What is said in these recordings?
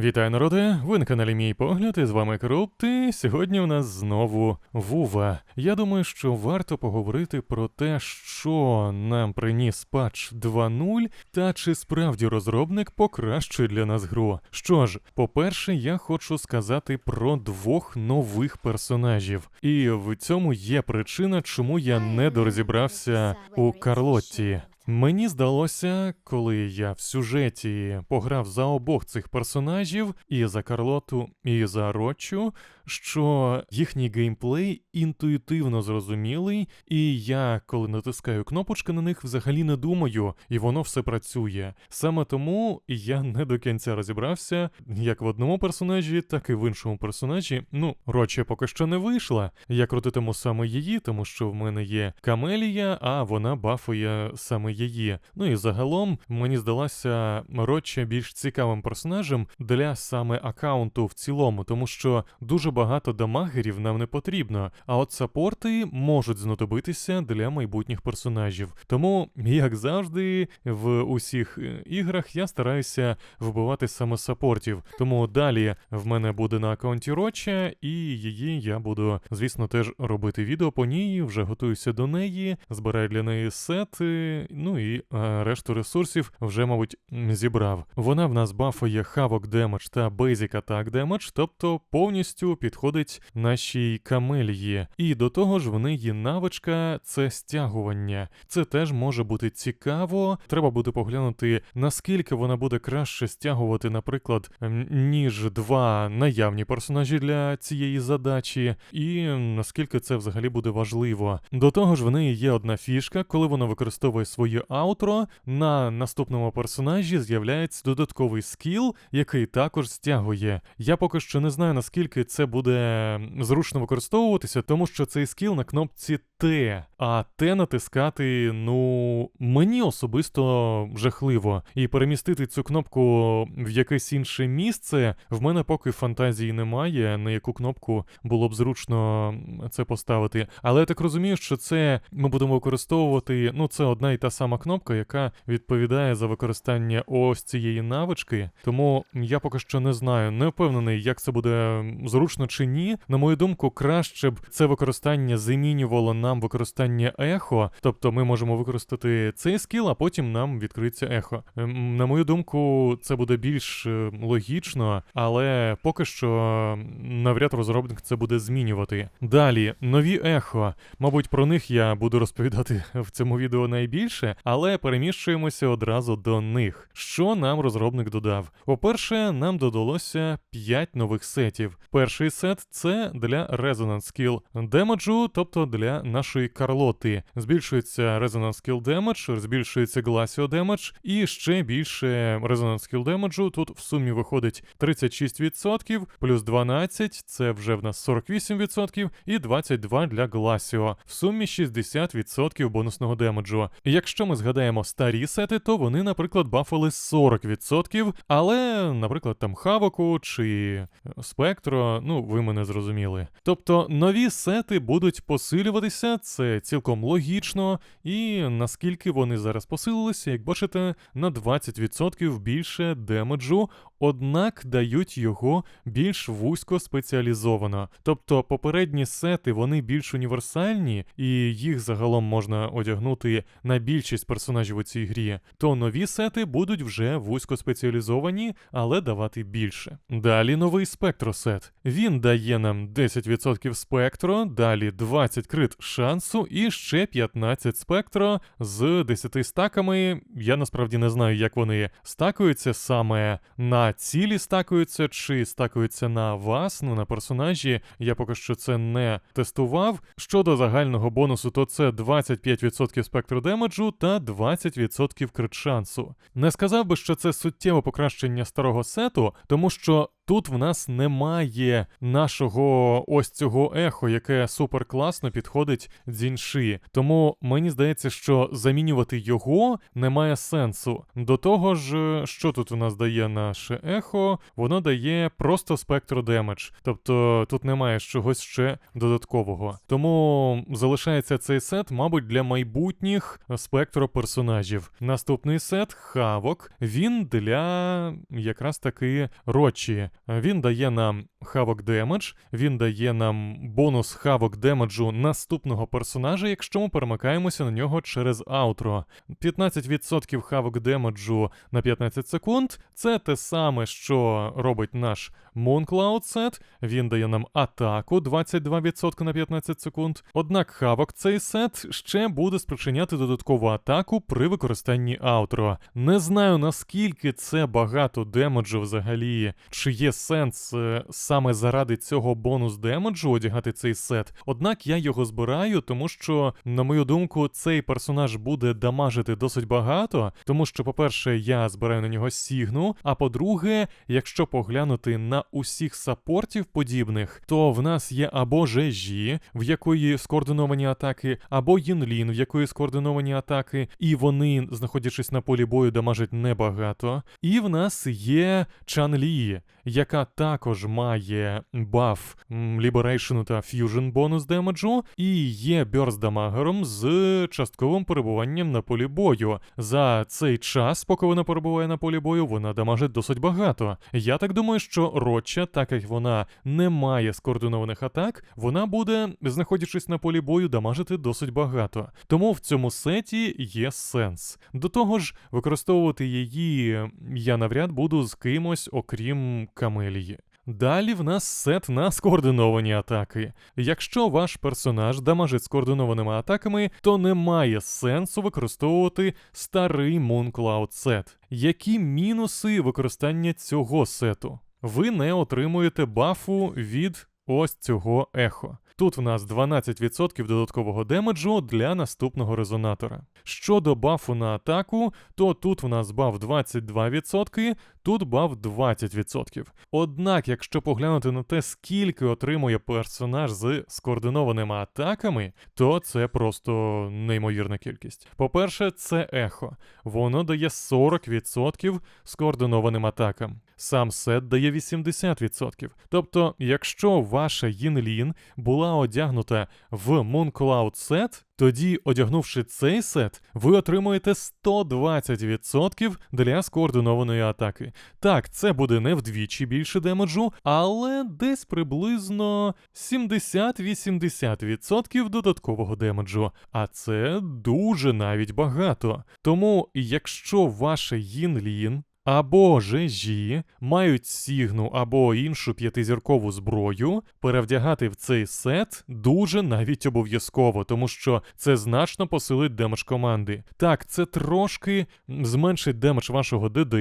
Вітаю, народи! Ви на каналі Мій Погляд, і з вами Крупт, і сьогодні у нас знову Вува. Я думаю, що варто поговорити про те, що нам приніс патч 2.0, та чи справді розробник покращує для нас гру. Що ж, по-перше, я хочу сказати про двох нових персонажів. І в цьому є причина, чому я не дорозібрався у Карлотті. Мені здалося, коли я в сюжеті пограв за обох цих персонажів, і за Карлоту, і за Рочу, що їхній геймплей інтуїтивно зрозумілий, і я, коли натискаю кнопочки на них, взагалі не думаю, і воно все працює. Саме тому я не до кінця розібрався як в одному персонажі, так і в іншому персонажі. Ну, Роча поки що не вийшла. Я крутитиму саме її, тому що в мене є Камелія, а вона бафує саме її. Ну і загалом мені здалася Роча більш цікавим персонажем для саме аккаунту в цілому, тому що дуже багато дамагерів нам не потрібно, а от саппорти можуть знадобитися для майбутніх персонажів. Тому, як завжди, в усіх е, іграх я стараюся вбивати саме саппортів. Тому далі в мене буде на аккаунті Роча, і її я буду, звісно, теж робити відео по ній, вже готуюся до неї, збираю для неї сети, ну і е, решту ресурсів вже, мабуть, зібрав. Вона в нас бафує хавок демедж та Basic Attack Damage, тобто повністю підходить нашій камелії. І до того ж, в неї навичка це стягування. Це теж може бути цікаво. Треба буде поглянути, наскільки вона буде краще стягувати, наприклад, ніж два наявні персонажі для цієї задачі, і наскільки це взагалі буде важливо. До того ж, в неї є одна фішка, коли вона використовує своє аутро, на наступному персонажі з'являється додатковий скіл, який також стягує. Я поки що не знаю, наскільки це буде зручно використовуватися, тому що цей скіл на кнопці Т, а Т натискати, ну, мені особисто жахливо. І перемістити цю кнопку в якесь інше місце в мене поки фантазії немає, на яку кнопку було б зручно це поставити. Але я так розумію, що це ми будемо використовувати. Ну, це одна і та кнопка, яка відповідає за використання ось цієї навички. Тому я поки що не знаю, не впевнений, як це буде зручно чи ні. На мою думку, краще б це використання замінювало нам використання ехо. Тобто ми можемо використати цей скіл, а потім нам відкриється ехо. Ем, На мою думку, це буде більш е, логічно, але поки що навряд розробник це буде змінювати. Далі, нові ехо. Мабуть, про них я буду розповідати в цьому відео найбільше, але переміщуємося одразу до них. Що нам розробник додав? По-перше, нам додалося 5 нових сетів. Перший сет це для Resonance Skill демеджу, тобто для нашої Карлоти. Збільшується Resonance Skill Damage, збільшується Glacio Damage, і ще більше Resonance Skill демеджу. Тут в сумі виходить 36%, плюс 12, це вже в нас 48%, і 22 для Glacio. В сумі 60% бонусного демеджу. І Якщо ми згадаємо старі сети, то вони, наприклад, бафали 40%, але, наприклад, там Хавоку чи Спектро, ну ви мене зрозуміли. Тобто нові сети будуть посилюватися, це цілком логічно, і наскільки вони зараз посилилися, як бачите, на 20% більше демеджу, однак дають його більш вузько спеціалізовано. Тобто попередні сети вони більш універсальні, і їх загалом можна одягнути на більшість персонажів у цій грі, то нові сети будуть вже вузько спеціалізовані, але давати більше. Далі новий спектросет. Він дає нам 10% спектро, далі 20 крит шансу і ще 15 спектро з 10 стаками. Я насправді не знаю, як вони стакуються саме на цілі стакуються, чи стакуються на вас, ну на персонажі. Я поки що це не тестував. Щодо загального бонусу, то це 25% спектру демеджу та 20% крит шансу. Не сказав би, що це суттєве покращення старого сету, тому що тут в нас немає нашого ось цього ехо, яке супер класно підходить дзінші. Тому мені здається, що замінювати його немає сенсу. До того ж, що тут у нас дає наше ехо? Воно дає просто спектро демедж. Тобто тут немає чогось ще додаткового. Тому залишається цей сет, мабуть, для майбутніх спектро персонажів. Наступний сет хавок. Він для якраз таки рочі. Він дає нам хавок демедж, він дає нам бонус хавок демеджу наступного персонажа, якщо ми перемикаємося на нього через аутро. 15% хавок демеджу на 15 секунд. Це те саме, що робить наш Mooncloud сет. Він дає нам атаку 22% на 15 секунд. Однак хавок цей сет ще буде спричиняти додаткову атаку при використанні аутро. Не знаю наскільки це багато демеджу взагалі, чи є сенс е, саме заради цього бонус демеджу одягати цей сет. Однак я його збираю, тому що, на мою думку, цей персонаж буде дамажити досить багато, тому що, по-перше, я збираю на нього сігну. А по-друге, якщо поглянути на усіх саппортів подібних, то в нас є або Жежі, в якої скоординовані атаки, або Їнлін, в якої скоординовані атаки, і вони, знаходячись на полі бою, дамажать небагато. І в нас є Чан Лі, яка також має баф Liberation та Fusion бонус демеджу, і є Burst дамагером з частковим перебуванням на полі бою. За цей час, поки вона перебуває на полі бою, вона дамажить досить багато. Я так думаю, що Ротча, так як вона не має скоординованих атак, вона буде, знаходячись на полі бою, дамажити досить багато. Тому в цьому сеті є сенс. До того ж, використовувати її я навряд буду з кимось, окрім Камелії. Далі в нас сет на скоординовані атаки. Якщо ваш персонаж дамажить скоординованими атаками, то немає сенсу використовувати старий Mooncloud сет. Які мінуси використання цього сету? Ви не отримуєте бафу від ось цього ехо. Тут в нас 12% додаткового демеджу для наступного резонатора. Щодо бафу на атаку, то тут в нас баф 22%, тут баф 20%. Однак, якщо поглянути на те, скільки отримує персонаж з скоординованими атаками, то це просто неймовірна кількість. По-перше, це ехо. Воно дає 40% скоординованим атакам. Сам сет дає 80%. Тобто, якщо ваша Їнлін була одягнута в Mooncloud сет, тоді, одягнувши цей сет, ви отримуєте 120% для скоординованої атаки. Так, це буде не вдвічі більше демеджу, але десь приблизно 70-80% додаткового демеджу. А це дуже навіть багато. Тому, якщо ваша Їнлін або жежі мають сігну або іншу п'ятизіркову зброю, перевдягати в цей сет дуже навіть обов'язково, тому що це значно посилить демедж команди. Так, це трошки зменшить демедж вашого ДД,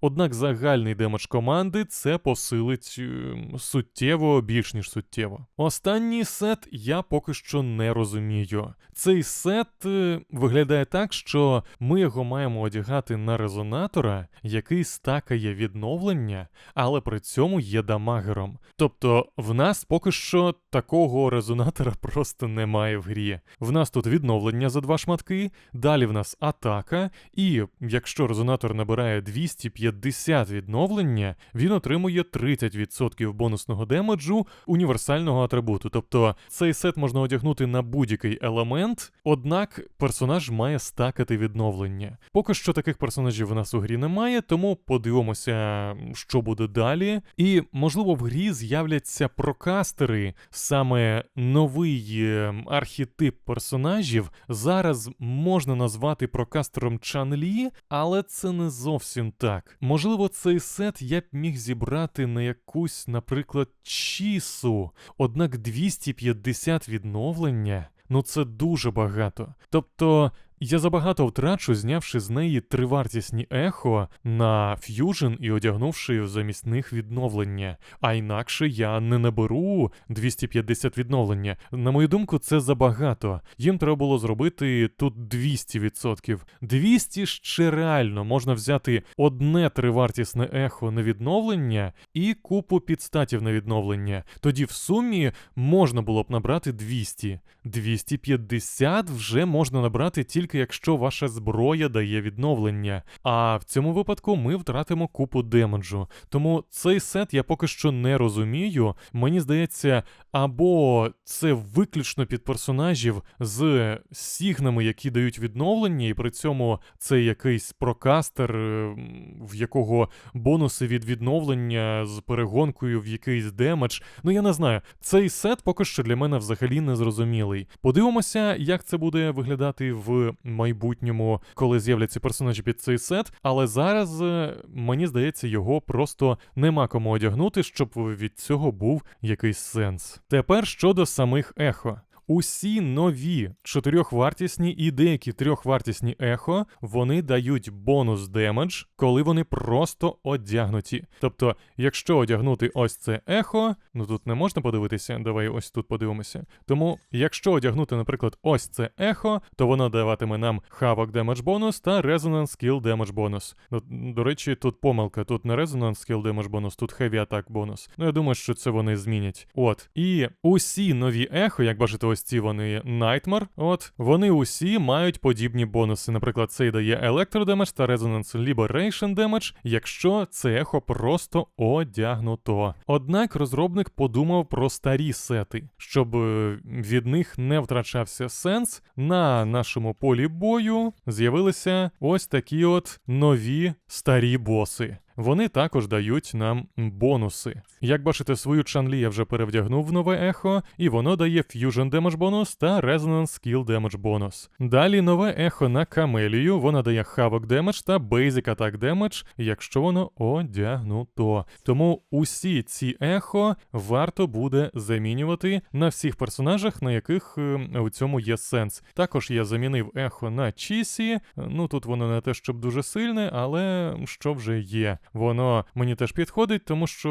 однак загальний демедж команди це посилить е, суттєво більш ніж суттєво. Останній сет я поки що не розумію. Цей сет е, виглядає так, що ми його маємо одягати на резонатора, який який стакає відновлення, але при цьому є дамагером. Тобто в нас поки що такого резонатора просто немає в грі. В нас тут відновлення за два шматки, далі в нас атака, і якщо резонатор набирає 250 відновлення, він отримує 30% бонусного демеджу універсального атрибуту. Тобто цей сет можна одягнути на будь-який елемент, однак персонаж має стакати відновлення. Поки що таких персонажів у нас у грі немає, тому тому подивимося, що буде далі. І, можливо, в грі з'являться прокастери, саме новий е, архетип персонажів. Зараз можна назвати прокастером Чанлі, але це не зовсім так. Можливо, цей сет я б міг зібрати на якусь, наприклад, Чісу, однак 250 відновлення. Ну це дуже багато. Тобто я забагато втрачу, знявши з неї тривартісні ехо на ф'южн і одягнувши замість них відновлення. А інакше я не наберу 250 відновлення. На мою думку, це забагато. Їм треба було зробити тут 200%. 200 ще реально можна взяти одне тривартісне ехо на відновлення і купу підстатів на відновлення. Тоді в сумі можна було б набрати 200. 250 вже можна набрати тільки якщо ваша зброя дає відновлення. А в цьому випадку ми втратимо купу демеджу. Тому цей сет я поки що не розумію. Мені здається, або це виключно під персонажів з сігнами, які дають відновлення, і при цьому це якийсь прокастер, е, в якого бонуси від відновлення з перегонкою в якийсь демедж. Ну я не знаю. Цей сет поки що для мене взагалі не зрозумілий. Подивимося, як це буде виглядати в майбутньому, коли з'являться персонажі під цей сет. Але зараз е, мені здається, його просто нема кому одягнути, щоб від цього був якийсь сенс. Тепер щодо самих ехо. Усі нові чотирьохвартісні і деякі трьохвартісні ехо вони дають бонус демедж, коли вони просто одягнуті. Тобто, якщо одягнути ось це ехо, ну тут не можна подивитися, давай ось тут подивимося. Тому, якщо одягнути, наприклад, ось це ехо, то воно даватиме нам Havoc Damage бонус та Resonance Skill Damage бонус. Ну, до речі, тут помилка, тут не Resonance Skill Damage бонус, тут Heavy Attack бонус. Ну я думаю, що це вони змінять. От. І усі нові ехо, як бачите, ось ці вони Nightmare, от, вони усі мають подібні бонуси. Наприклад, цей дає Electro Damage та Resonance Liberation Damage, якщо це ехо просто одягнуто. Однак розробник подумав про старі сети, щоб е, від них не втрачався сенс. На нашому полі бою з'явилися ось такі от нові старі боси. Вони також дають нам бонуси. Як бачите, свою чанлі я вже перевдягнув в нове ехо, і воно дає Fusion Damage бонус та Resonance Skill Damage бонус. Далі нове ехо на Камелію, вона дає Havoc Damage та Basic Attack Damage, якщо воно одягнуто. Тому усі ці ехо варто буде замінювати на всіх персонажах, на яких е, у цьому є сенс. Також я замінив ехо на Чісі. Ну тут воно не те, щоб дуже сильне, але що вже є. Воно мені теж підходить, тому що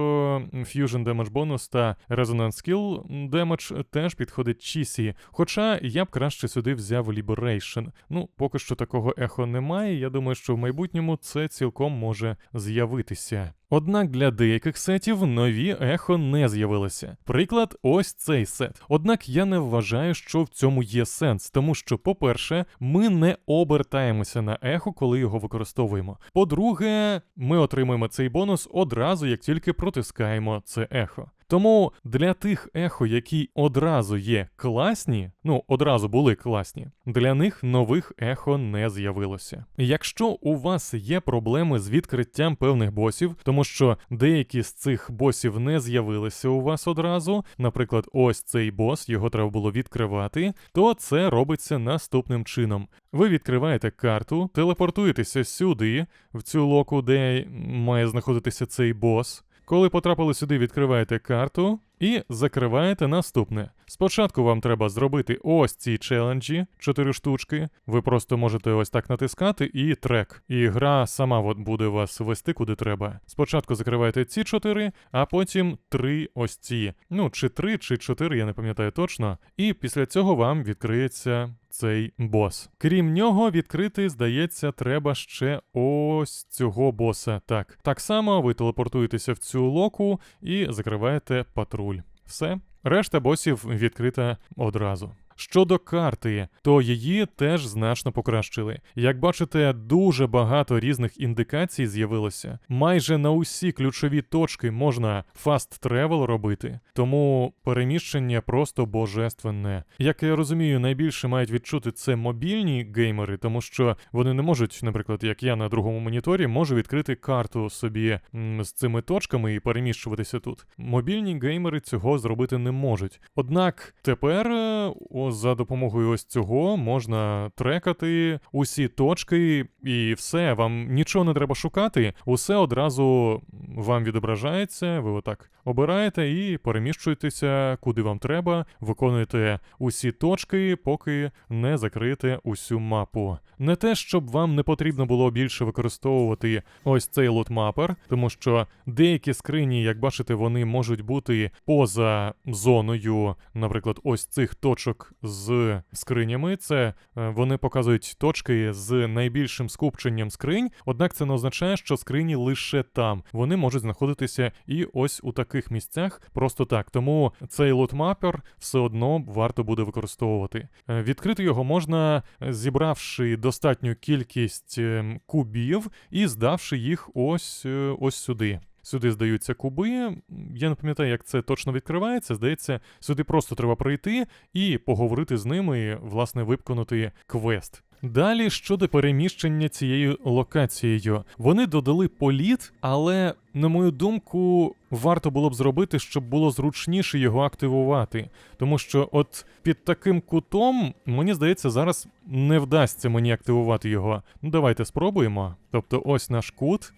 Fusion Damage бонус та Resonance Skill Damage теж підходить Чісі. Хоча я б краще сюди взяв Liberation. Ну, поки що такого ехо немає. Я думаю, що в майбутньому це цілком може з'явитися. Однак для деяких сетів нові ехо не з'явилися. Приклад, ось цей сет. Однак я не вважаю, що в цьому є сенс, тому що, по-перше, ми не обертаємося на ехо, коли його використовуємо. По-друге, ми отримуємо цей бонус одразу, як тільки протискаємо це ехо. Тому для тих ехо, які одразу є класні, ну одразу були класні, для них нових ехо не з'явилося. Якщо у вас є проблеми з відкриттям певних босів, тому що деякі з цих босів не з'явилися у вас одразу, наприклад, ось цей бос, його треба було відкривати, то це робиться наступним чином. Ви відкриваєте карту, телепортуєтеся сюди, в цю локу, де має знаходитися цей бос. Коли потрапили сюди, відкриваєте карту і закриваєте наступне. Спочатку вам треба зробити ось ці челенджі, 4 штучки. Ви просто можете ось так натискати і трек. І гра сама от буде вас вести куди треба. Спочатку закриваєте ці 4, а потім 3 ось ці. Ну, чи 3, чи 4, я не пам'ятаю точно. І після цього вам відкриється. Цей бос. Крім нього, відкрити, здається, треба ще ось цього боса. Так. Так само ви телепортуєтеся в цю локу і закриваєте патруль. Все. Решта босів відкрита одразу. Щодо карти, то її теж значно покращили. Як бачите, дуже багато різних індикацій з'явилося. Майже на усі ключові точки можна фаст тревел робити, тому переміщення просто божественне. Як я розумію, найбільше мають відчути це мобільні геймери, тому що вони не можуть, наприклад, як я на другому моніторі, можу відкрити карту собі з цими точками і переміщуватися тут. Мобільні геймери цього зробити не можуть. Однак тепер. е, за допомогою ось цього можна трекати усі точки, і все, вам нічого не треба шукати, усе одразу вам відображається, ви отак обираєте і переміщуєтеся куди вам треба, виконуєте усі точки, поки не закриєте усю мапу. Не те, щоб вам не потрібно було більше використовувати ось цей лутмапер, тому що деякі скрині, як бачите, вони можуть бути поза зоною, наприклад, ось цих точок з скринями. Це е, вони показують точки з найбільшим скупченням скринь, однак це не означає, що скрині лише там. Вони можуть знаходитися і ось у таких місцях просто так. Тому цей лутмапер все одно варто буде використовувати. Е, Відкрити його можна, е, зібравши достатню кількість ем, кубів і здавши їх ось, ось сюди. Сюди здаються куби. Я не пам'ятаю, як це точно відкривається. Здається, сюди просто треба прийти і поговорити з ними, і, власне, виконати квест. Далі щодо переміщення цією локацією, вони додали політ, але, на мою думку, варто було б зробити, щоб було зручніше його активувати. Тому що, от під таким кутом, мені здається, зараз не вдасться мені активувати його. Ну, давайте спробуємо. Тобто, ось наш кут.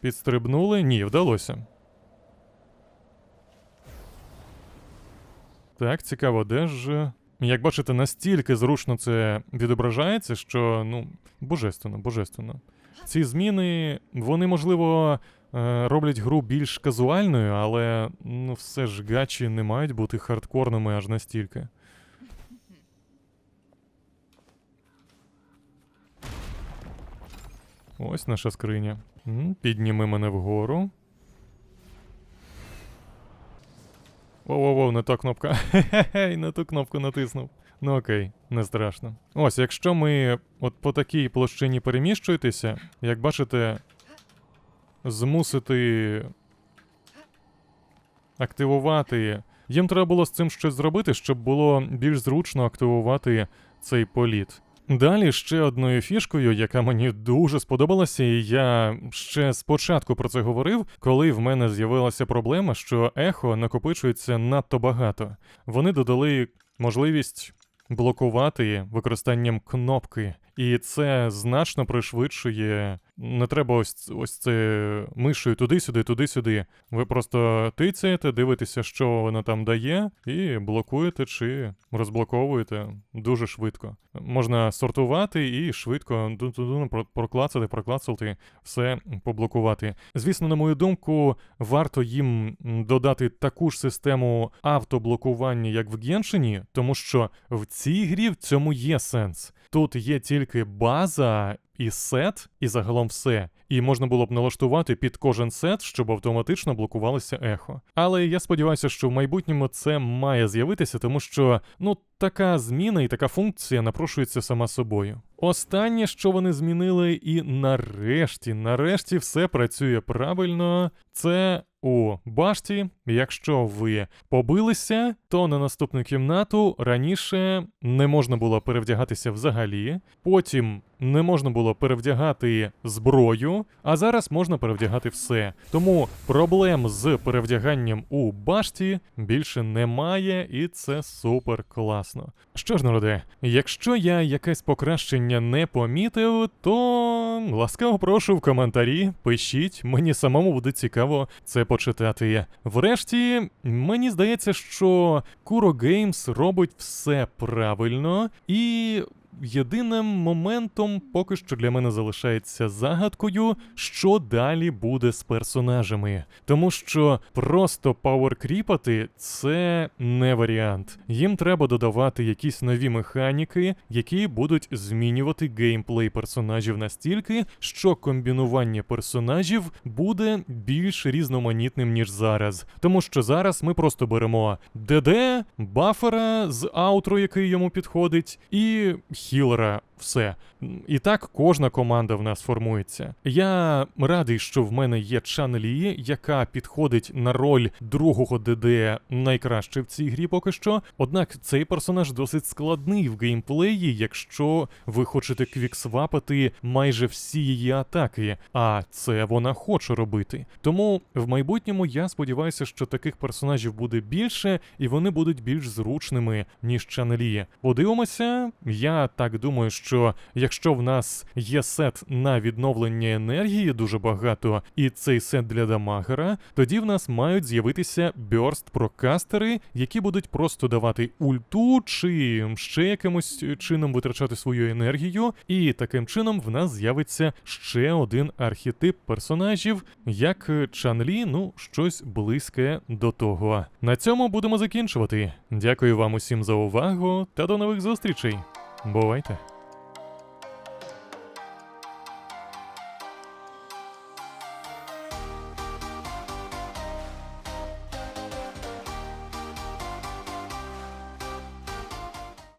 Підстрибнули? Ні, вдалося. Так, цікаво, де ж. Як бачите, настільки зручно це відображається, що ну, божественно, божественно. Ці зміни, вони, можливо, е, роблять гру більш казуальною, але ну, все ж гачі не мають бути хардкорними аж настільки. Ось наша скриня. Підніми мене вгору. Воу-воу-воу, не та кнопка. Хе-хе, не ту кнопку натиснув. Ну окей, не страшно. Ось, якщо ми от по такій площині переміщуєтеся, як бачите, змусити активувати. Їм треба було з цим щось зробити, щоб було більш зручно активувати цей політ. Далі ще одною фішкою, яка мені дуже сподобалася, і я ще спочатку про це говорив, коли в мене з'явилася проблема, що ехо накопичується надто багато. Вони додали можливість блокувати використанням кнопки, і це значно пришвидшує. Не треба ось, ось це мишею туди-сюди, туди-сюди. Ви просто тицяєте, дивитеся, що вона там дає, і блокуєте чи розблоковуєте дуже швидко. Можна сортувати і швидко ду-ду-ду проклацати, проклацати, все поблокувати. Звісно, на мою думку, варто їм додати таку ж систему автоблокування, як в Геншині, тому що в цій грі в цьому є сенс. Тут є тільки база і сет, і загалом все. І можна було б налаштувати під кожен сет, щоб автоматично блокувалося ехо. Але я сподіваюся, що в майбутньому це має з'явитися, тому що ну така зміна і така функція напрошується сама собою. Останнє, що вони змінили, і нарешті, нарешті все працює правильно. Це у башті. Якщо ви побилися, то на наступну кімнату раніше не можна було перевдягатися взагалі. Потім не можна було перевдягати зброю, а зараз можна перевдягати все. Тому проблем з перевдяганням у башті більше немає, і це супер класно. Що ж, народе, якщо я якесь покращення не помітив, то ласкаво прошу в коментарі, пишіть, мені самому буде цікаво це почитати. Врешті, мені здається, що Kuro Геймс робить все правильно і. Єдиним моментом поки що для мене залишається загадкою, що далі буде з персонажами. Тому що просто пауеркріпати це не варіант. Їм треба додавати якісь нові механіки, які будуть змінювати геймплей персонажів настільки, що комбінування персонажів буде більш різноманітним, ніж зараз. Тому що зараз ми просто беремо ДД, бафера з аутро, який йому підходить, і хілера. Все. І так кожна команда в нас формується. Я радий, що в мене є Чан Лі, яка підходить на роль другого ДД найкраще в цій грі поки що. Однак цей персонаж досить складний в геймплеї, якщо ви хочете квіксвапати майже всі її атаки, а це вона хоче робити. Тому в майбутньому я сподіваюся, що таких персонажів буде більше, і вони будуть більш зручними, ніж Чанелі. Подивимося. Я так думаю, що якщо в нас є сет на відновлення енергії дуже багато, і цей сет для дамагера, тоді в нас мають з'явитися бьорст прокастери, які будуть просто давати ульту чи ще якимось чином витрачати свою енергію, і таким чином в нас з'явиться ще один архетип персонажів, як Чанлі, ну щось близьке до того. На цьому будемо закінчувати. Дякую вам усім за увагу та до нових зустрічей. Бувайте!